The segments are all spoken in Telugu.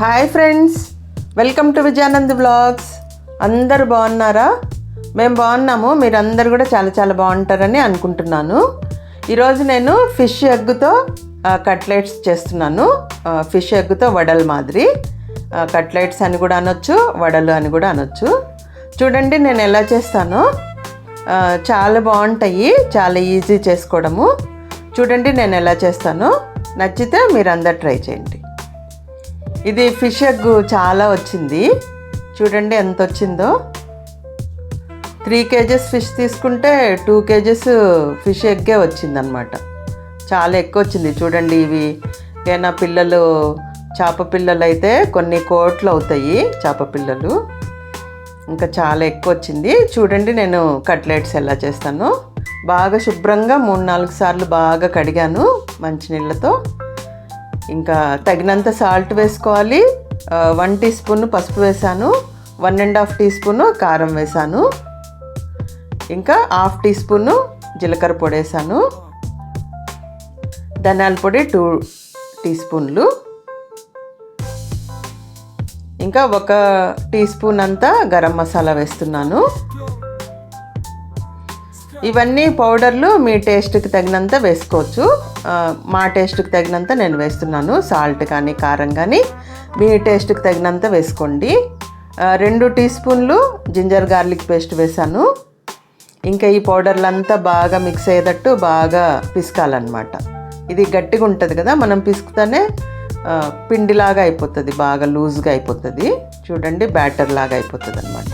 Hi friends welcome to Vijayanand blogs అందరు బాగున్నారా? మేము బాగున్నాము మీరందరూ కూడా చాలా చాలా బాగుంటారని అనుకుంటున్నాను. ఈరోజు నేను ఫిష్ ఎగ్గుతో కట్లెట్స్ చేస్తున్నాను. ఫిష్ ఎగ్గుతో వడలు మాదిరి. కట్లెట్స్ అని కూడా అనొచ్చు వడలు అని కూడా అనొచ్చు. చూడండి నేను ఎలా చేస్తానో. చాలా బాగుంటాయి చాలా ఈజీ చేసుకోవడము. చూడండి నేను ఎలా చేస్తానో. నచ్చితే మీరందరూ ట్రై చేయండి. ఇది ఫిష్ ఎగ్ చాలా వచ్చింది. చూడండి ఎంత వచ్చిందో. త్రీ కేజెస్ ఫిష్ తీసుకుంటే టూ కేజెస్ ఫిష్ ఎగ్గే వచ్చిందనమాట చాలా ఎక్కువ వచ్చింది. చూడండి ఇవి. ఏనా పిల్లలు చేప పిల్లలు అయితే కొన్ని కోట్లు అవుతాయి చేప పిల్లలు. ఇంకా చాలా ఎక్కువ వచ్చింది. చూడండి నేను కట్లెట్స్ ఎలా చేస్తాను. బాగా శుభ్రంగా మూడు నాలుగు సార్లు బాగా కడిగాను మంచినీళ్ళతో. ఇంకా తగినంత సాల్ట్ వేసుకోవాలి. వన్ టీ స్పూన్ పసుపు వేసాను. One and half teaspoon కారం వేసాను. ఇంకా హాఫ్ టీ స్పూన్ జీలకర్ర పొడి వేసాను. ధనియాల పొడి టూ టీ స్పూన్లు. ఇంకా ఒక టీ స్పూన్ అంతా గరం మసాలా వేస్తున్నాను. ఇవన్నీ పౌడర్లు మీ టేస్ట్కి తగినంత వేసుకోవచ్చు. మా టేస్ట్కి తగినంత నేను వేస్తున్నాను. సాల్ట్ కానీ కారం కానీ. మీ టేస్ట్కి తగినంత వేసుకోండి. రెండు టీ స్పూన్లు జింజర్ గార్లిక్ పేస్ట్ వేసాను. ఇంకా ఈ పౌడర్లంతా బాగా మిక్స్ అయ్యేటట్టు బాగా పిసకాలన్నమాట. ఇది గట్టిగా ఉంటుంది కదా మనం పిసుకుతానే పిండిలాగా అయిపోతుంది బాగా లూజ్గా అయిపోతుంది. చూడండి బ్యాటర్ లాగా అయిపోతుంది అనమాట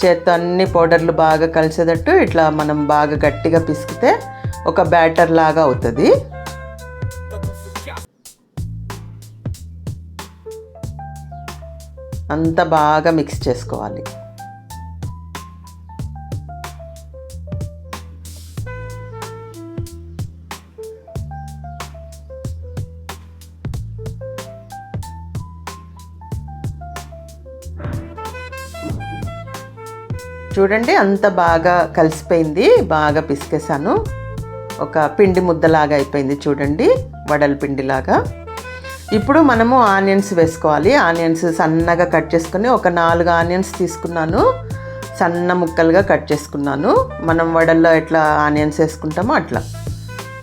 చేత్తో అన్ని పౌడర్లు బాగా కలిసేటట్టు ఇట్లా మనం బాగా గట్టిగా పిసికితే ఒక బ్యాటర్ లాగా అవుతుంది. అంత బాగా మిక్స్ చేసుకోవాలి. చూడండి అంత బాగా కలిసిపోయింది బాగా పిసికేసాను. ఒక పిండి ముద్దలాగా అయిపోయింది చూడండి వడల పిండిలాగా ఇప్పుడు మనము ఆనియన్స్ వేసుకోవాలి. ఆనియన్స్ సన్నగా కట్ చేసుకుని ఒక నాలుగు ఆనియన్స్ తీసుకున్నాను. సన్న ముక్కలుగా కట్ చేసుకున్నాను. మనం వడల్లో ఎట్లా ఆనియన్స్ వేసుకుంటామో అట్లా.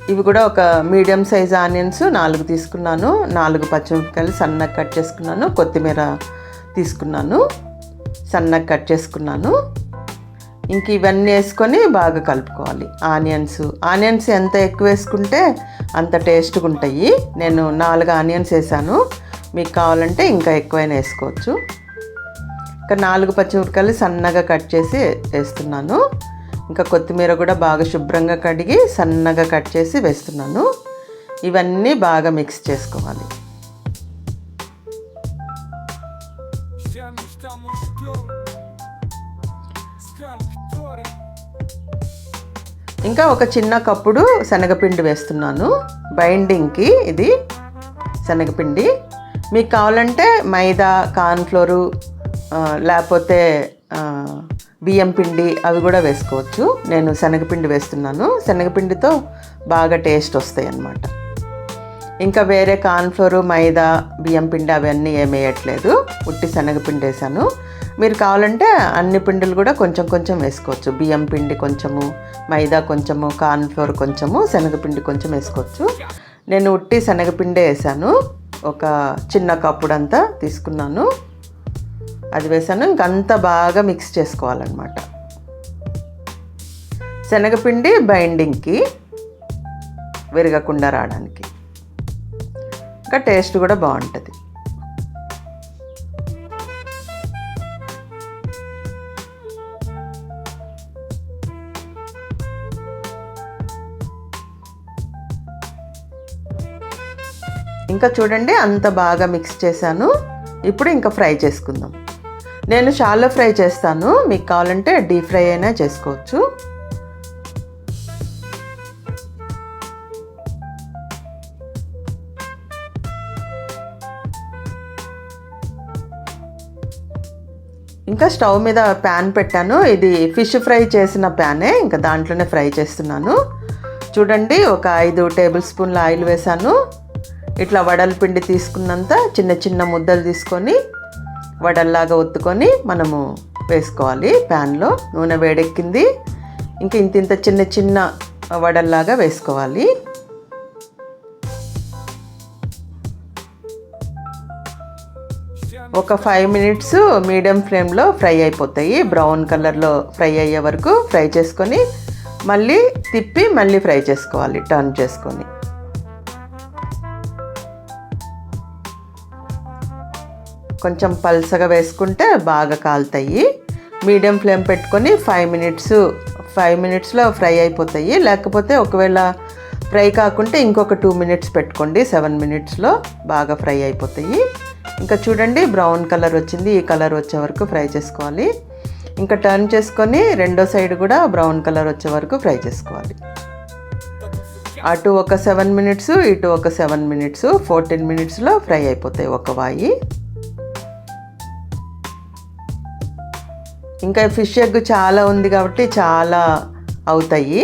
ఇవి కూడా ఒక మీడియం సైజ్ ఆనియన్స్ నాలుగు తీసుకున్నాను. నాలుగు పచ్చిమిరపకాయలు సన్నగా కట్ చేసుకున్నాను. కొత్తిమీర తీసుకున్నాను. సన్నగా కట్ చేసుకున్నాను. ఇంక ఇవన్నీ వేసుకొని బాగా కలుపుకోవాలి. ఆనియన్స్ ఆనియన్స్ ఎంత ఎక్కువ వేసుకుంటే అంత టేస్ట్గా ఉంటాయి. నేను నాలుగు ఆనియన్స్ వేసాను. మీకు కావాలంటే ఇంకా ఎక్కువైనా వేసుకోవచ్చు. ఇంకా నాలుగు పచ్చిమిరపకాయలు సన్నగా కట్ చేసి వేస్తున్నాను. ఇంకా కొత్తిమీర కూడా బాగా శుభ్రంగా కడిగి సన్నగా కట్ చేసి వేస్తున్నాను. ఇవన్నీ బాగా మిక్స్ చేసుకోవాలి. ఇంకా ఒక చిన్న కప్పుడు శనగపిండి వేస్తున్నాను. బైండింగ్కి ఇది శనగపిండి. మీకు కావాలంటే మైదా కార్న్ఫ్లోరు లేకపోతే బియ్యం పిండి అవి కూడా వేసుకోవచ్చు. నేను శనగపిండి వేస్తున్నాను. శనగపిండితో బాగా టేస్ట్ వస్తాయి అన్నమాట ఇంకా వేరే కార్న్ఫ్లోరు మైదా బియ్యం పిండి అవన్నీ ఏమి వేయట్లేదు. ఉట్టి శనగపిండి వేసాను మీరు కావాలంటే అన్ని పిండిలు కూడా కొంచెం కొంచెం వేసుకోవచ్చు. బియ్యం పిండి కొంచెము మైదా కొంచెము కార్న్ఫ్లోర్ కొంచెము శనగపిండి కొంచెం వేసుకోవచ్చు. నేను ఉట్టి శనగపిండే వేసాను. ఒక చిన్న కప్పుడంతా తీసుకున్నాను. అది వేసాను. ఇంకంతా బాగా మిక్స్ చేసుకోవాలన్నమాట. శనగపిండి బైండింగ్కి విరగకుండా రావడానికి. ఇంకా టేస్ట్ కూడా బాగుంటుంది. ఇంకా చూడండి అంత బాగా మిక్స్ చేశాను. ఇప్పుడు ఇంకా ఫ్రై చేసుకుందాం. నేను షాలో ఫ్రై చేస్తాను. మీకు కావాలంటే డీప్ ఫ్రై అయినా చేసుకోవచ్చు. ఇంకా స్టవ్ మీద ప్యాన్ పెట్టాను. ఇది ఫిష్ ఫ్రై చేసిన ప్యానే ఇంకా దాంట్లోనే ఫ్రై చేస్తున్నాను. చూడండి ఒక ఐదు టేబుల్ స్పూన్ల ఆయిల్ వేసాను ఇట్లా వడల పిండి తీసుకున్నంత చిన్న చిన్న ముద్దలు తీసుకొని వడల్లాగా ఒత్తుకొని మనము వేసుకోవాలి ప్యాన్లో. నూనె వేడెక్కింది. ఇంక ఇంత ఇంత చిన్న చిన్న వడల్లాగా వేసుకోవాలి. ఒక ఫైవ్ మినిట్స్ మీడియం ఫ్లేమ్లో ఫ్రై అయిపోతాయి. బ్రౌన్ కలర్లో ఫ్రై అయ్యే వరకు ఫ్రై చేసుకొని మళ్ళీ తిప్పి మళ్ళీ ఫ్రై చేసుకోవాలి. టర్న్ చేసుకొని. కొంచెం పల్సగా వేసుకుంటే బాగా కాలుతాయి. మీడియం ఫ్లేమ్ పెట్టుకొని ఫైవ్ మినిట్స్ ఫైవ్ మినిట్స్లో ఫ్రై అయిపోతాయి. లేకపోతే ఒకవేళ ఫ్రై కాకుంటే ఇంకొక టూ మినిట్స్ పెట్టుకోండి. సెవెన్ మినిట్స్లో బాగా ఫ్రై అయిపోతాయి. ఇంకా చూడండి బ్రౌన్ కలర్ వచ్చింది. ఈ కలర్ వచ్చే వరకు ఫ్రై చేసుకోవాలి. ఇంకా టర్న్ చేసుకొని రెండో సైడ్ కూడా బ్రౌన్ కలర్ వచ్చే వరకు ఫ్రై చేసుకోవాలి. అటు ఒక సెవెన్ మినిట్స్ ఇటు ఒక సెవెన్ మినిట్స్ ఫోర్టీన్ మినిట్స్లో ఫ్రై అయిపోతాయి ఒక వాయి. ఇంకా ఫిష్ ఎగ్ చాలా ఉంది కాబట్టి చాలా అవుతాయి.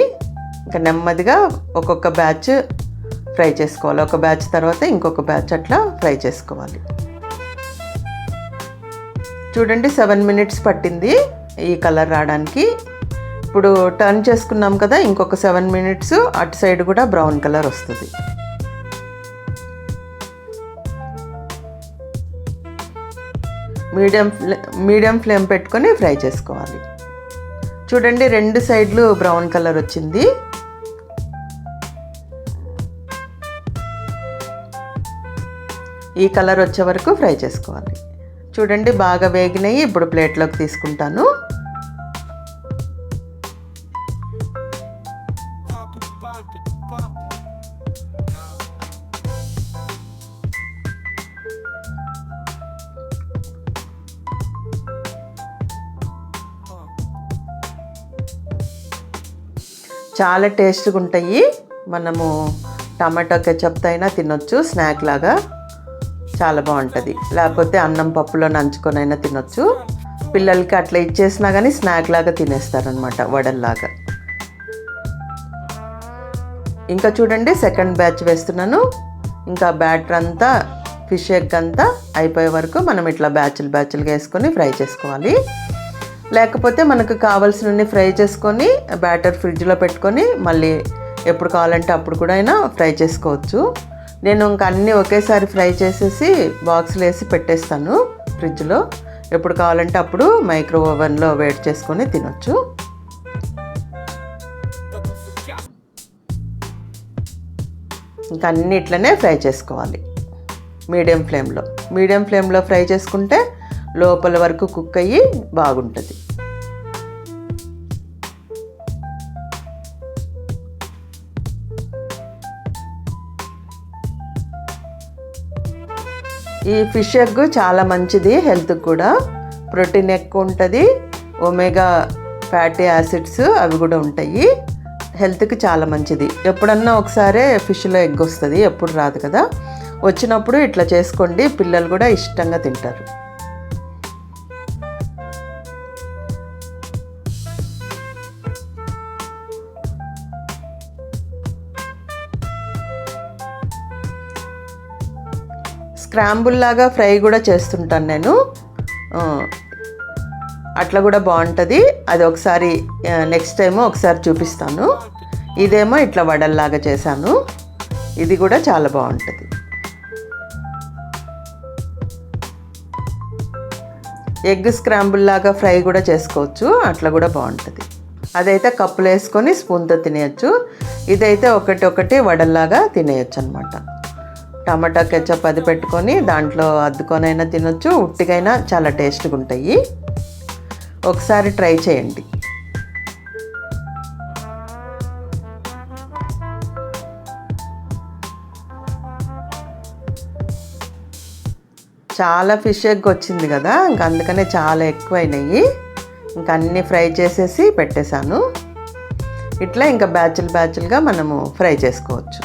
ఇంకా నెమ్మదిగా ఒక్కొక్క బ్యాచ్ ఫ్రై చేసుకోవాలి. ఒక బ్యాచ్ తర్వాత ఇంకొక బ్యాచ్ అట్లా ఫ్రై చేసుకోవాలి. చూడండి సెవెన్ మినిట్స్ పట్టింది ఈ కలర్ రావడానికి. ఇప్పుడు టర్న్ చేసుకున్నాం కదా ఇంకొక సెవెన్ మినిట్స్ అటు సైడ్ కూడా బ్రౌన్ కలర్ వస్తుంది. మీడియం ఫ్లే మీడియం ఫ్లేమ్ పెట్టుకొని ఫ్రై చేసుకోవాలి. చూడండి రెండు సైడ్లు బ్రౌన్ కలర్ వచ్చింది. ఈ కలర్ వచ్చే వరకు ఫ్రై చేసుకోవాలి. చూడండి బాగా వేగినాయి. ఇప్పుడు ప్లేట్లోకి తీసుకుంటాను. చాలా టేస్ట్గా ఉంటాయి మనము టమాటో కెచప్తో అయినా తినొచ్చు స్నాక్ లాగా. చాలా బాగుంటుంది లేకపోతే అన్నం పప్పులో నంచుకొనైనా తినొచ్చు. పిల్లలకి అట్లా ఇచ్చేసినా కానీ స్నాక్ లాగా తినేస్తారనమాట వడల్లాగా. ఇంకా చూడండి సెకండ్ బ్యాచ్ వేస్తున్నాను. ఇంకా బ్యాటర్ అంతా ఫిష్ ఎగ్ అంతా అయిపోయే వరకు మనం ఇట్లా బ్యాచ్లు బ్యాచ్లుగా వేసుకొని ఫ్రై చేసుకోవాలి. లేకపోతే మనకు కావాల్సినన్ని ఫ్రై చేసుకొని బ్యాటర్ ఫ్రిడ్జ్లో పెట్టుకొని మళ్ళీ ఎప్పుడు కావాలంటే అప్పుడు కూడా అయినా ఫ్రై చేసుకోవచ్చు. నేను ఇంకా అన్నీ ఒకేసారి ఫ్రై చేసేసి బాక్స్లో వేసి పెట్టేస్తాను ఫ్రిడ్జ్లో. ఎప్పుడు కావాలంటే అప్పుడు మైక్రో ఓవెన్లో వేడి చేసుకొని తినొచ్చు. ఇంకా అన్ని ఇట్లనే ఫ్రై చేసుకోవాలి. మీడియం ఫ్లేమ్లో. మీడియం ఫ్లేమ్లో ఫ్రై చేసుకుంటే లోపల వరకు కుక్ అయ్యి బాగుంటుంది. ఈ ఫిష్ ఎగ్ చాలా మంచిది హెల్త్కి కూడా. ప్రోటీన్ ఎక్కువ ఉంటుంది ఒమేగా ఫ్యాటీ యాసిడ్స్ అవి కూడా ఉంటాయి. హెల్త్కి చాలా మంచిది. ఎప్పుడన్నా ఒకసారే ఫిష్లో ఎగ్ వస్తుంది ఎప్పుడు రాదు కదా. వచ్చినప్పుడు ఇట్లా చేసుకోండి పిల్లలు కూడా ఇష్టంగా తింటారు. స్క్రాంబుల్ లాగా ఫ్రై కూడా చేస్తుంటాను నేను. అట్లా కూడా బాగుంటుంది. అది ఒకసారి నెక్స్ట్ టైము ఒకసారి చూపిస్తాను. ఇదేమో ఇట్లా వడల్లాగా చేశాను. ఇది కూడా చాలా బాగుంటుంది. ఎగ్ స్క్రాంబుల్ లాగా ఫ్రై కూడా చేసుకోవచ్చు. అట్లా కూడా బాగుంటుంది. అదైతే కప్పులు వేసుకొని స్పూన్తో తినేయచ్చు. ఇదైతే ఒకటి ఒకటి వడల్లాగా తినేయచ్చు అనమాట టమాటా కెచ్చప్ అది పెట్టుకొని దాంట్లో అద్దుకొనైనా తినొచ్చు ఉట్టికైనా చాలా టేస్ట్గా ఉంటాయి ఒకసారి ట్రై చేయండి. చాలా ఫిష్ ఎగ్ వచ్చింది కదా ఇంక అందుకనే చాలా ఎక్కువైనాయి. ఇంక అన్నీ ఫ్రై చేసేసి పెట్టేశాను. ఇట్లా ఇంకా బ్యాచులు బ్యాచులుగా మనము ఫ్రై చేసుకోవచ్చు.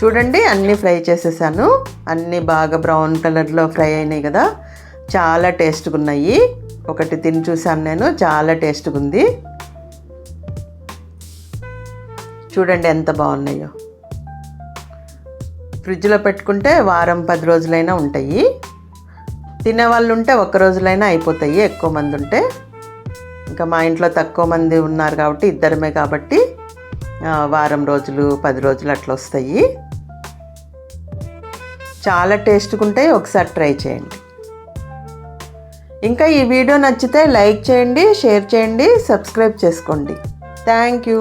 చూడండి అన్నీ ఫ్రై చేసేసాను. అన్నీ బాగా బ్రౌన్ కలర్లో ఫ్రై అయినాయి కదా. చాలా టేస్ట్గా ఉన్నాయి ఒకటి తిని చూసాను నేను చాలా టేస్ట్గా ఉంది చూడండి ఎంత బాగున్నాయో. ఫ్రిడ్జ్లో పెట్టుకుంటే వారం పది రోజులైనా ఉంటాయి. తినే వాళ్ళు ఉంటే ఒక్క రోజులైనా అయిపోతాయి ఎక్కువ మంది ఉంటే ఇంకా మా ఇంట్లో తక్కువ మంది ఉన్నారు కాబట్టి ఇద్దరమే కాబట్టి వారం రోజులు పది రోజులు అట్లా వస్తాయి. చాలా టేస్ట్గా ఉంటాయి ఒకసారి ట్రై చేయండి. ఇంకా ఈ వీడియో నచ్చితే లైక్ చేయండి షేర్ చేయండి సబ్స్క్రైబ్ చేసుకోండి. Thank you.